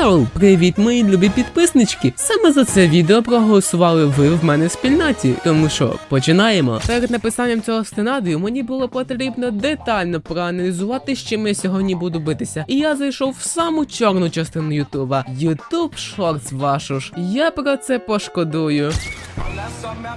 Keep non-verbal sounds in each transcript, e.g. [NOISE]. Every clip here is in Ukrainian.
Йоу, привіт, мої любі підписнички! Саме за це відео проголосували ви в мене в спільноті. Тому що починаємо. Перед написанням цього сценарію мені було потрібно детально проаналізувати, з чим я сьогодні буду битися. І я зайшов в саму чорну частину Ютуба. Ютуб Шортс вашу ж. Я про це пошкодую. Olha só minha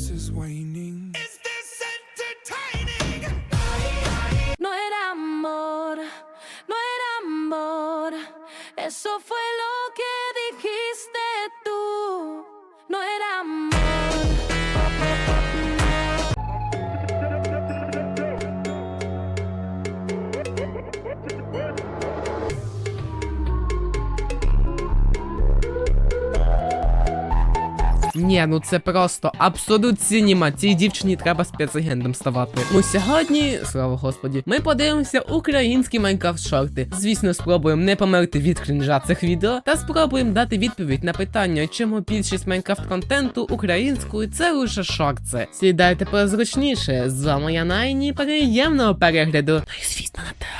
patience is waning. No era amor, no era amor. Eso fue Ні, ну це просто абсолют сініма. Цій дівчині треба спецагентом ставати. Ну сьогодні, слава господі, ми подивимося українські Майнкрафт шорти. Звісно, спробуємо не померти від крінжа цих відео, та спробуємо дати відповідь на питання, чому більшість Майнкрафт контенту українською це лише шорти. Сідайте позручніше. З вами я Найні. Приємного перегляду. Ну і звісно, на підпишіться.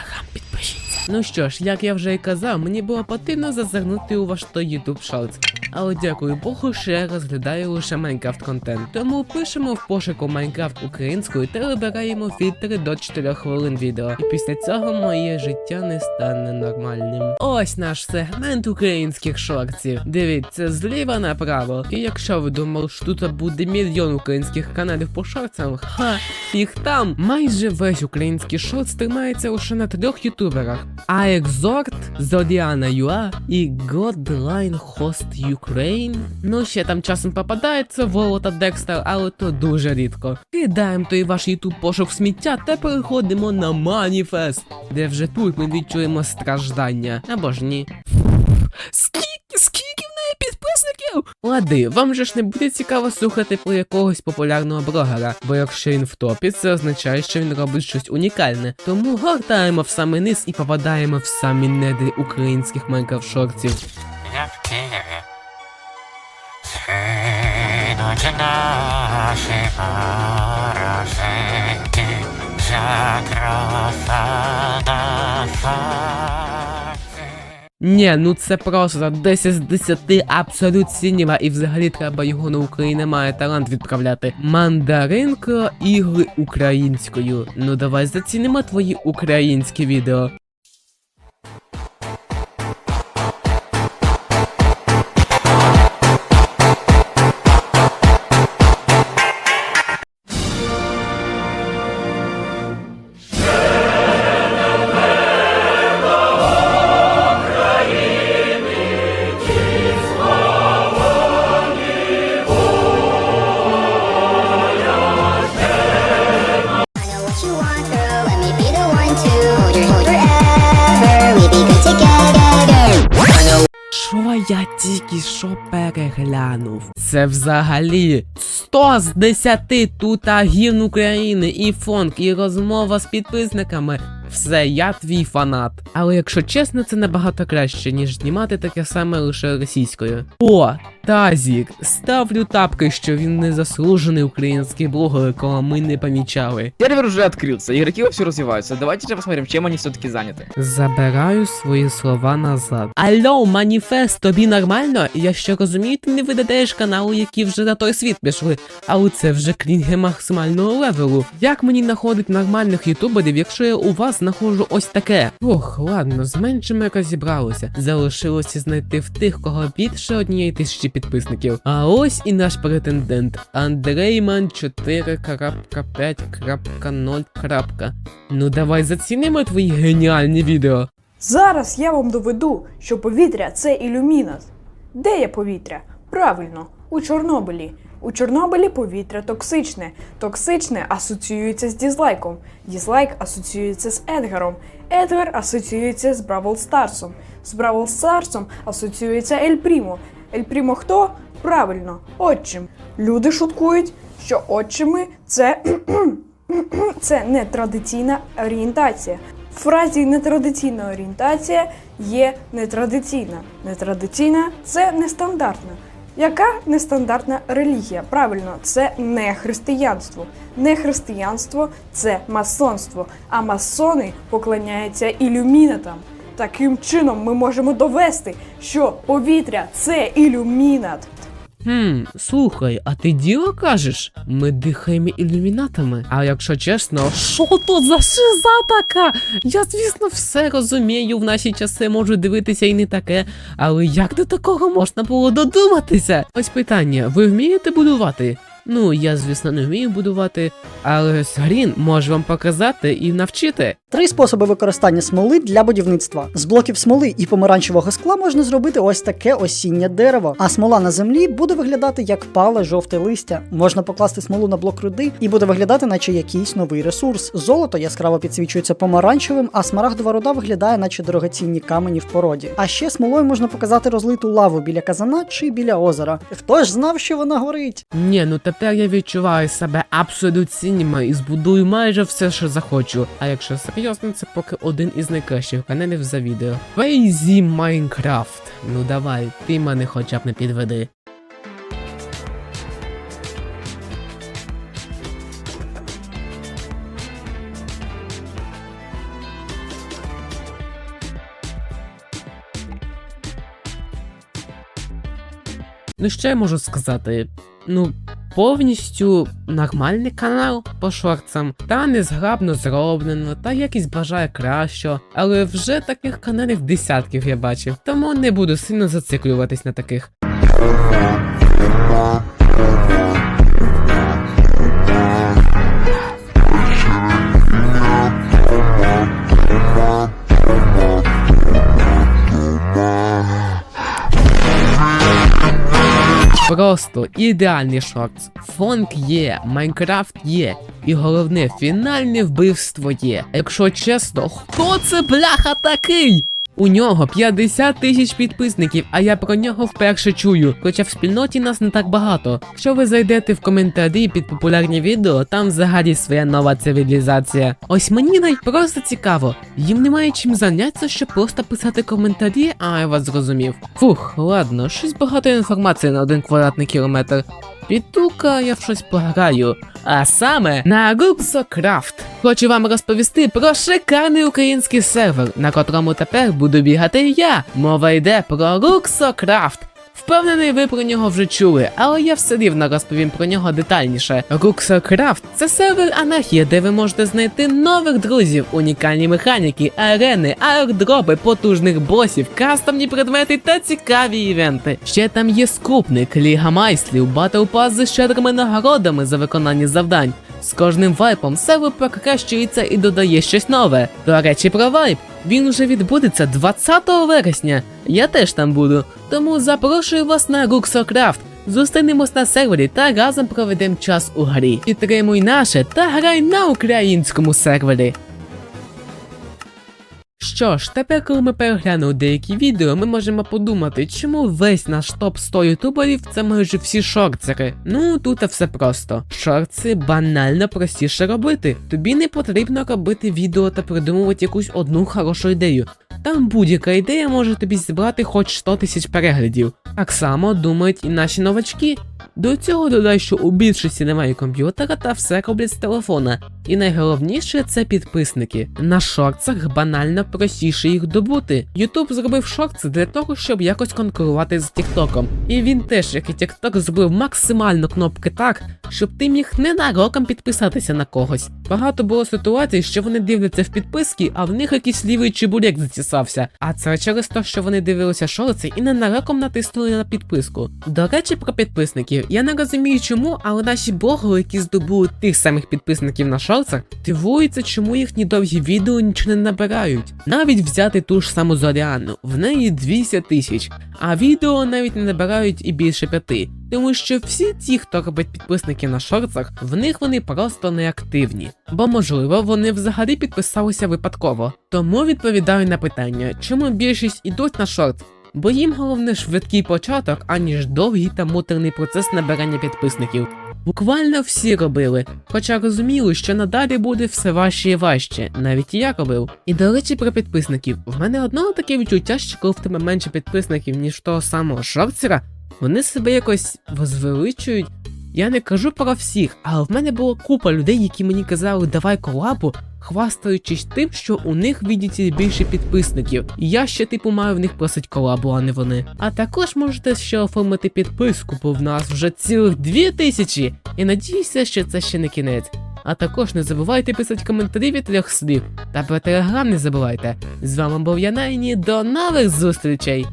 Ну що ж, як я вже і казав, мені було потрібно зазирнути у ваш той YouTube Shorts. Але дякую Богу, що я розглядаю лише Майнкрафт контент. Тому пишемо в пошуку Майнкрафт українською та вибираємо фільтри до 4 хвилин відео. І після цього моє життя не стане нормальним. Ось наш сегмент українських шортів. Дивіться зліва направо. І якщо ви думали, що тут буде мільйон українських каналів по шортам, ха, їх там. Майже весь український шорт тримається лише на трьох ютуберах: Аекзорт, Зодіана Юа і Godline Host Ukraine. Ну, ще там часом попадається Волота Декстер, але то дуже рідко. Кидаємо той ваш ютуб пошук сміття та переходимо на Маніфест, де вже тут ми відчуємо страждання. Або ж ні. Скільки, скільки? Лади, вам же ж не буде цікаво слухати про якогось популярного блогера, бо якщо він в топі, це означає, що він робить щось унікальне. Тому гортаємо в самий низ і попадаємо в самі недри українських майнкрафт шортів. Навкілі синуть наші хорошенькі, закроса. Ні, ну це просто 10 з 10 абсолют сініва, і взагалі треба його на Україні має талант відправляти. Мандаринко ігри українською. Ну давай зацінимо твої українські відео. Що переглянув? Це взагалі 100 з 10 тут гімн України, і фонк, і розмова з підписниками. Все, я твій фанат. Але якщо чесно, це набагато краще, ніж знімати таке саме лише російською. О, Тазік, ставлю тапки, що він не заслужений український блогер, якого ми не помічали. Сервер уже открылся, игроки вовсю развиваются. Давайте же посмотрим, чем они все-таки заняты. Забираю свої слова назад. Алло, маніфест, тобі нормально? Я ще розумію, ти не видаєш каналу, які вже на той світ пішли. Але це вже клінги максимального левелу. Як мені знаходить нормальних ютуберів, якщо я у вас знаходжу ось таке? Ох, ладно, з меншими розібралося. Залишилося знайти в тих, кого більше однієї тисячі підписників. А ось і наш претендент Андрейман 4.5.0. Ну давай зацінимо твої геніальні відео. Зараз я вам доведу, що повітря це ілюмінат. Де є повітря? Правильно, у Чорнобилі. У Чорнобилі повітря токсичне. Токсичне асоціюється з дізлайком. Дізлайк асоціюється з Едгаром. Едгар асоціюється з Бравл Старсом. З Бравл Старсом асоціюється Ель Прімо. Ель Прімо хто? Правильно, отчим. Люди шуткують, що отчими це, [CLEARS THROAT] це традиційна орієнтація. фразі нетрадиційна орієнтація є нетрадиційна. Нетрадиційна це нестандартна. Яка нестандартна релігія? Правильно, це не християнство. Не християнство це масонство, а масони поклоняються ілюмінатам. Таким чином ми можемо довести, що повітря це ілюмінат. Хм, слухай, а ти діло кажеш? Ми дихаємо ілюмінатами. А якщо чесно, що то за шиза така? Я, звісно, все розумію, в наші часи можу дивитися і не таке, але як до такого можна було додуматися? Ось питання: ви вмієте будувати? Ну, я, звісно, не вмію будувати, але Грін може вам показати і навчити. Три способи використання смоли для будівництва. З блоків смоли і помаранчевого скла можна зробити ось таке осіннє дерево, а смола на землі буде виглядати як пале жовте листя. Можна покласти смолу на блок руди і буде виглядати, наче якийсь новий ресурс. Золото яскраво підсвічується помаранчевим, а смарагдова руда виглядає, наче дорогоцінні камені в породі. А ще смолою можна показати розлиту лаву біля казана чи біля озера. Хто ж знав, що вона горить? Ні, ну тепер я відчуваю себе абсолютно і збудую майже все, що захочу. А якщо серйозно, це поки один із найкращих каналів за відео. Crazy Minecraft. Ну давай, ти мене хоча б не підведи. Ну що я можу сказати? Ну, повністю нормальний канал по шорцам, та незграбно зроблено, та якісь бажає кращого, але вже таких каналів десятків я бачив, тому не буду сильно зациклюватись на таких. Просто ідеальний шортс. Фонк є, Майнкрафт є, і головне, фінальне вбивство є. Якщо чесно, хто це бляха такий? У нього 50 тисяч підписників, а я про нього вперше чую. Хоча в спільноті нас не так багато. Якщо ви зайдете в коментарі під популярні відео, там взагалі своя нова цивілізація. Ось мені навіть просто цікаво. Їм немає чим зайнятися, щоб просто писати коментарі, а я вас зрозумів. Фух, ладно, щось багато інформації на один квадратний кілометр. Піду-ка я в щось пограю. А саме на Ruxocraft. Хочу вам розповісти про шикарний український сервер, на котрому тепер буду бігати я. Мова йде про Ruxocraft. Впевнений, ви про нього вже чули, але я все рівно розповім про нього детальніше. Ruxocraft – це сервер анархія, де ви можете знайти нових друзів, унікальні механіки, арени, аердропи, потужних босів, кастомні предмети та цікаві івенти. Ще там є скупник, ліга майстрів, батл пас з щедрими нагородами за виконання завдань. З кожним вайпом сервер покращується і додає щось нове. До речі, про вайп. Він вже відбудеться 20 вересня. Я теж там буду. Тому запрошую вас на Руксокрафт. Зустрінемось на сервері та разом проведемо час у грі. Підтримуй наше та грай на українському сервері. Що ж, тепер, коли ми переглянули деякі відео, ми можемо подумати, чому весь наш топ 100 ютуберів це майже всі шорцери. Ну тут все просто. Шорти банально простіше робити. Тобі не потрібно робити відео та придумувати якусь одну хорошу ідею. Там будь-яка ідея може тобі зібрати хоч 100 тисяч переглядів. Так само думають і наші новачки. До цього додай, що у більшості немає комп'ютера та все роблять з телефона. І найголовніше це підписники. На шорцах банально простіше їх добути. Ютуб зробив шорти для того, щоб якось конкурувати з Тіктоком. І він теж, як і Тікток, зробив максимально кнопки так, щоб ти міг ненароком підписатися на когось. Багато було ситуацій, що вони дивляться в підписки, а в них якийсь лівий чебурек затісався. А це через те, що вони дивилися шорти і ненароком натиснули на підписку. До речі, про підписників. Я не розумію чому, але наші блогери, які здобули тих самих підписників на шорцах, дивуються, чому їхні довгі відео нічого не набирають. Навіть взяти ту ж саму Зоріану, в неї 200 тисяч, а відео навіть не набирають і більше п'яти. Тому що всі ті, хто робить підписники на шорцах, в них вони просто неактивні. Бо можливо вони взагалі підписалися випадково. Тому відповідаю на питання, чому більшість ідуть на шорт. Бо їм головне швидкий початок, аніж довгий та муторний процес набирання підписників. Буквально всі робили, хоча розуміли, що надалі буде все важче і важче, навіть і я робив. І до речі, про підписників. В мене одного таке відчуття, що коли в тебе менше підписників, ніж того самого шорцера, вони себе якось возвеличують. Я не кажу про всіх, але в мене була купа людей, які мені казали, давай колабу, хвастаючись тим, що у них віддіться більше підписників. І я ще типу маю в них просить колабу, а не вони. А також можете ще оформити підписку, бо в нас вже цілих дві тисячі. І надіюся, що це ще не кінець. А також не забувайте писати коментарі від трьох слів. Та про телеграм не забувайте. З вами був я Найні, до нових зустрічей!